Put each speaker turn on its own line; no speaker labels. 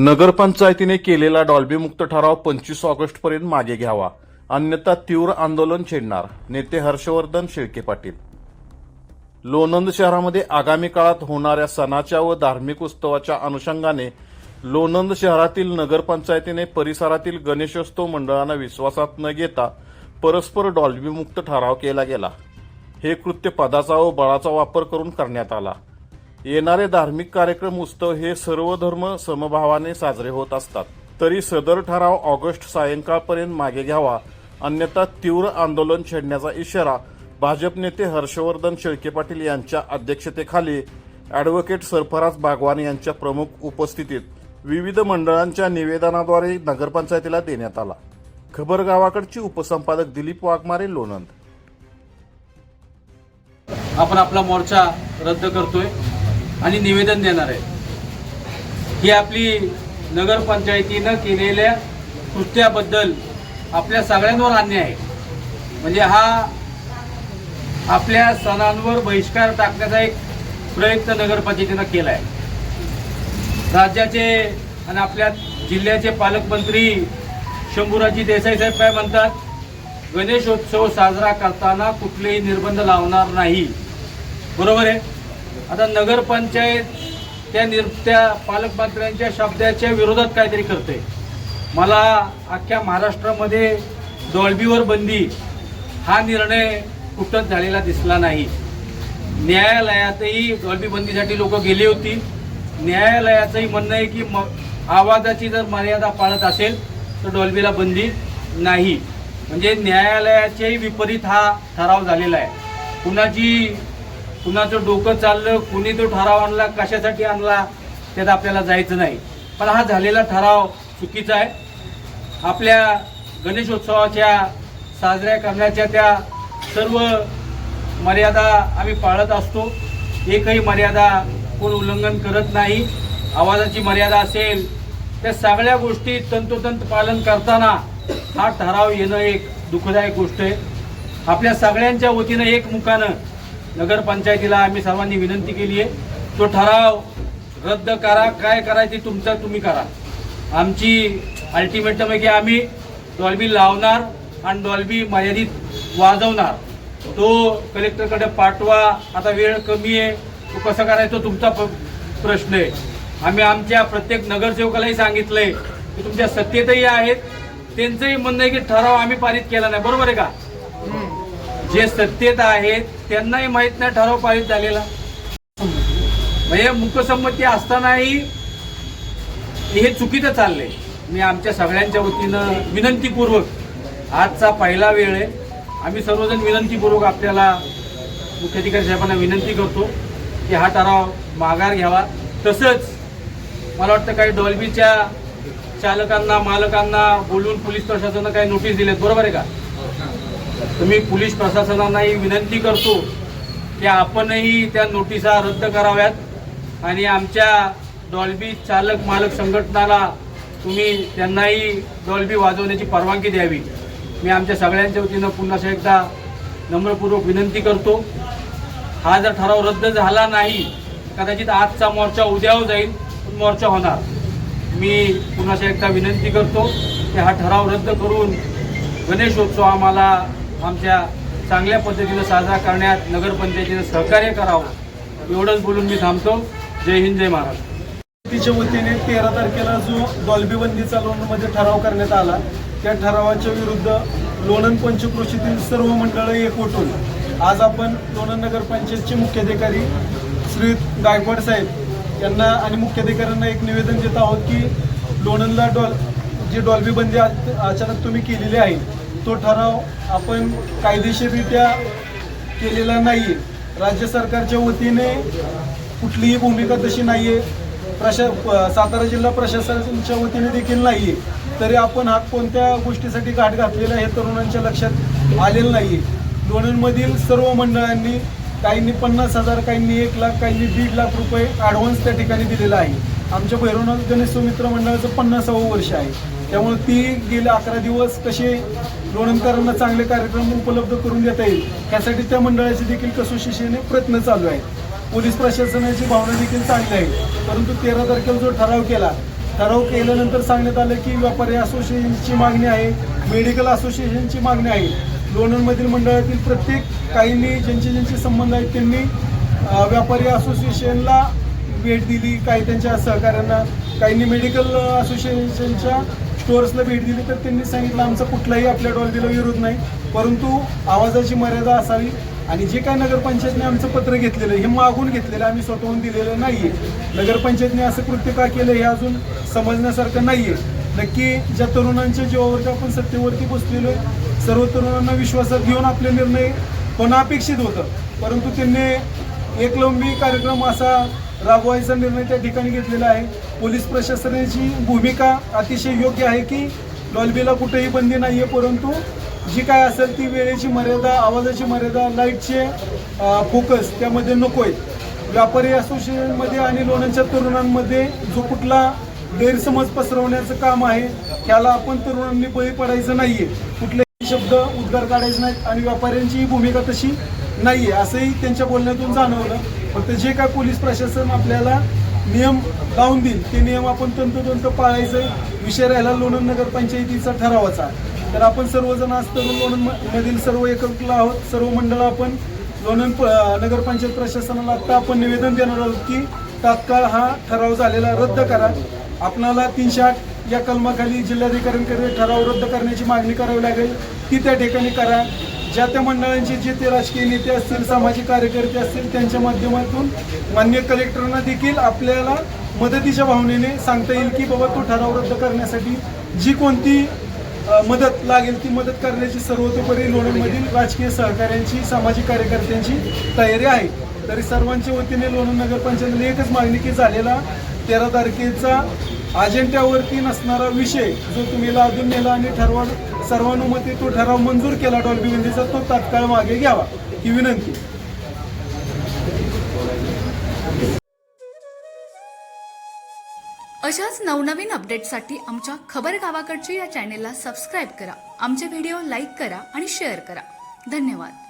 नगरपंचायतीने केलेला डॉल्बीमुक्त ठराव पंचवीस ऑगस्टपर्यंत मागे घ्यावा. अन्यथा तीव्र आंदोलन छेडणार. नेते हर्षवर्धन शेळके पाटील. लोणंद शहरामध्ये आगामी काळात होणाऱ्या सणाच्या व धार्मिक उत्सवाच्या अनुषंगाने लोणंद शहरातील नगरपंचायतीने परिसरातील गणेशोत्सव मंडळांना विश्वासात न घेता परस्पर डॉल्बीमुक्त ठराव केला गेला. हे कृत्य पदाचा व बळाचा वापर करून करण्यात आला. येणारे धार्मिक कार्यक्रम उत्सव हे सर्व धर्म समभावाने साजरे होत असतात. तरी सदर ठराव ऑगस्ट सायंकाळपर्यंत मागे घ्यावा. अन्यथा तीव्र आंदोलन छेडण्याचा इशारा भाजप नेते हर्षवर्धन शेळके पाटील यांच्या अध्यक्षतेखाली ॲडव्होकेट सरफराज बागवान यांच्या प्रमुख उपस्थितीत विविध मंडळांच्या निवेदनाद्वारे नगरपंचायतीला देण्यात आला. खबर गावाकडची उपसंपादक दिलीप वाघमारे लोणंद.
आपण आपला मोर्चा रद्द करतोय. आणि निवेदन देणार आहे. ही आपली नगरपंचायतीनं केलेल्या कृत्याबद्दल आपल्या सगळ्यांवर अन्याय आहे. म्हणजे हा आपल्या सणांवर बहिष्कार टाकण्याचा एक प्रयत्न नगरपंचायतीनं केला आहे राज्याचे आणि आपल्या जिल्ह्याचे पालकमंत्री शंभूराजी देसाई साहेब काय म्हणतात? गणेशोत्सव साजरा करताना कुठलेही निर्बंध लावणार नाही. बरोबर आहे? आता नगरपंचायत त्या निर त्या पालकमंत्र्यांच्या शब्दाच्या विरोधात काहीतरी करते मला अख्ख्या महाराष्ट्रामध्ये डॉल्बीवर बंदी हा निर्णय कुठंच झालेला दिसला नाही. न्यायालयातही डॉल्बी बंदीसाठी लोक गेली होती. न्यायालयाचंही म्हणणं आहे की म आवाजाची जर मर्यादा पाळत असेल तर डॉल्बीला बंदी नाही. म्हणजे न्यायालयाच्याही विपरीत हा ठराव झालेला आहे. कुणाची कुणाचं डोकं चाललं कुणी तो ठराव आणला कशासाठी आणला त्यात आपल्याला जायचं नाही. पण हा झालेला ठराव चुकीचा आहे. आपल्या गणेशोत्सवाच्या साजऱ्या करण्याच्या त्या सर्व मर्यादा आम्ही पाळत असतो. एकही मर्यादा कोण उल्लंघन करत नाही. आवाजाची मर्यादा असेल त्या सगळ्या गोष्टी तंतोतंत पालन करताना हा ठराव येणं एक दुःखदायक गोष्ट आहे. आपल्या सगळ्यांच्या वतीनं एकमुखानं नगरपंचायतीला आम्ही सर्वांनी विनंती केली आहे. तो ठराव रद्द करा. काय करायचे तुमचं तुम्ही करा. आमची अल्टिमेटम आहे की आम्ही डॉल्बी लावणार आणि डॉल्बी मर्यादित वाजवणार. तो कलेक्टरकडे पाठवा. आता वेळ कमी आहे. तो कसं करायचं तुमचा प- प्रश्न आहे. आम्ही आमच्या प्रत्येक नगरसेवकालाही सांगितलंय की तुमच्या सत्तेतही आहेत. त्यांचंही म्हणणं आहे की ठराव आम्ही पारित केला नाही. बरोबर आहे का? जे सत्तेत आहेत त्यांनाही माहीत नाही ठराव पारित झालेला. म्हणजे मुकसंमती असतानाही हे चुकीचं चाललंय. मी आमच्या सगळ्यांच्या वतीनं विनंतीपूर्वक आजचा पहिला वेळ आहे. आम्ही सर्वजण विनंतीपूर्वक आपल्याला मुख्याधिकारी साहेबांना विनंती करतो की हा ठराव माघार घ्यावा. तसंच मला वाटतं काही डॉल्बीच्या चालकांना मालकांना बोलून पोलीस प्रशासनानं काही नोटीस दिल्यात बरोबर आहे का? तुम्ही पोलीस प्रशासनालाही विनंती करतो की आपणही त्या नोटिसा रद्द कराव्यात आणि आमच्या डॉल्बी चालक मालक संघटनाला तुम्ही त्यांनाही डॉल्बी वाजवण्याची परवानगी द्यावी. मी आमच्या सगळ्यांच्या वतीनं पुन्हा एकदा नम्रपूर्वक विनंती करतो. हा जर ठराव रद्द झाला नाही कदाचित आजचा मोर्चा उद्यावर जाईल पण मोर्चा होणार. मी पुन्हा एकदा विनंती करतो की हा ठराव रद्द करून गणेशोत्सव आम्हाला आमच्या चांगल्या पद्धतीनं साजरा करण्यात नगरपंचायतीनं सहकार्य करावं एवढंच बोलून मी थांबतो. जय हिंद जय महाराष्ट्र.
तिच्या वतीने तेरा तारखेला जो डॉल्बी बंदीचा ठराव करण्यात आला त्या ठरावाच्या विरुद्ध लोणंद पंचक्रोशीतील सर्व मंडळं एकवटून आज आपण लोणंद नगरपंचायतचे मुख्याधिकारी श्री गायकवाड साहेब यांना आणि मुख्याधिकाऱ्यांना एक निवेदन देत आहोत की लोणंदला डॉल जी डॉल्बी बंदी अचानक तुम्ही केलेली आहे तो ठराव आपण कायदेशीररित्या केलेला नाही राज्य सरकारच्या वतीने कुठलीही भूमिका तशी नाही आहे प्रशा सातारा जिल्हा प्रशासनाच्या वतीने देखील नाही आहे तरी आपण हा कोणत्या गोष्टीसाठी घाट घातलेला हे तरुणांच्या लक्षात आलेलं नाही आहे लोणंदमधील सर्व मंडळांनी काहींनी पन्नास हजार काहींनी एक लाख काहींनी दीड लाख रुपये ॲडव्हान्स त्या ठिकाणी दिलेला आहे. आमच्या भैरवनाथ गणेश सुमित्र मंडळाचं पन्नासावं वर्ष आहे. त्यामुळे ती गेले अकरा दिवस कसे लोणंदकरांना चांगले कार्यक्रम उपलब्ध करून देता येईल त्यासाठी त्या मंडळाचे देखील कसोशीने प्रयत्न चालू आहेत. पोलीस प्रशासनाची भावना देखील चांगली आहे. परंतु तेरा तारखेला जो ठराव केला ठराव केल्यानंतर सांगण्यात आलं की व्यापारी असोसिएशनची मागणी आहे मेडिकल असोसिएशनची मागणी आहे. लोणंदमधील मंडळातील प्रत्येक काहींनी ज्यांचे ज्यांचे संबंध आहेत त्यांनी व्यापारी असोसिएशनला भेट दिली काही त्यांच्या सहकाऱ्यांना काहींनी मेडिकल असोसिएशनच्या स्टोअर्सला भेट दिली तर त्यांनी सांगितलं आमचा कुठलाही आपल्या डॉल्बीला विरोध नाही परंतु आवाजाची मर्यादा असावी आणि जे काय नगरपंचायतने आमचं पत्र घेतलेलं हे मागून घेतलेलं आम्ही स्वतःहून दिलेलं नाही आहे नगरपंचायतने असं कृत्य का केलं हे अजून समजण्यासारखं नाही आहे नक्की ज्या तरुणांच्या जीवावरती आपण सत्तेवरती बसलेलो आहे सर्व तरुणांना विश्वासात घेऊन आपले निर्णय होणं अपेक्षित होतं. परंतु त्यांनी एकलंबी कार्यक्रम असा राबवायचा निर्णय त्या ठिकाणी घेतलेला आहे. पोलीस प्रशासनाची भूमिका अतिशय योग्य आहे की लॉलबीला कुठेही बंदी नाही आहे परंतु जी काय असेल ती वेळेची मर्यादा आवाजाची मर्यादा लाईटचे फोकस त्यामध्ये नको आहे व्यापारी असोसिएशनमध्ये आणि लोणांच्या तरुणांमध्ये जो कुठला गैरसमज पसरवण्याचं काम आहे त्याला आपण तरुणांनी बळी पडायचं नाही आहे कुठलेही शब्द उद्गार काढायचे नाहीत आणि व्यापाऱ्यांची भूमिका तशी नाही आहे असंही त्यांच्या बोलण्यातून जाणवलं. फक्त जे काय पोलीस प्रशासन आपल्याला नियम लावून देईल ते नियम आपण तंतोतंत पाळायचं विषय राहिला लोणंद नगरपंचायतीचा ठरावाचा. तर आपण सर्वजण आज तरुण लोणंद मधील सर्व एकत्र आहोत सर्व मंडळ आपण लोणंद प- नगरपंचायत प्रशासनाला आता आपण निवेदन देणार आहोत की तात्काळ हा ठराव झालेला रद्द करा. आपणाला तीनशे आठ या कलमाखाली जिल्हाधिकाऱ्यांकडे ठराव रद्द करण्याची मागणी करावी लागेल. ती त्या ठिकाणी करा. ज्या त्या मंडळांचे जे ते राजकीय नेते असतील सामाजिक कार्यकर्ते असतील त्यांच्या माध्यमातून मान्य कलेक्टरांना देखील आपल्याला मदतीच्या भावनेने सांगता येईल की बाबा तो ठराव रद्द करण्यासाठी जी कोणती मदत लागेल ती मदत करण्याची सर्वतोपरी लोणंदमधील राजकीय सहकाऱ्यांची सामाजिक कार्यकर्त्यांची तयारी आहे. तरी सर्वांच्या वतीने लोणंद नगरपंचायतीने एकच मागणी की झालेला तेरा तारखेचा अजेंड्यावरती नसणारा विषय जो तुम्ही लादून नेला आणि ठरवा सर्वानुमते तो ठराव मंजूर केला. डॉल्बी विनंतीचा तो तात्काळ मागे घ्यावा ही विनंती.
अशाच नवनवीन अपडेटसाठी आमच्या खबर गावाकडची या चॅनेलला सबस्क्राईब करा. आमचे व्हिडिओ लाईक करा आणि शेअर करा. धन्यवाद.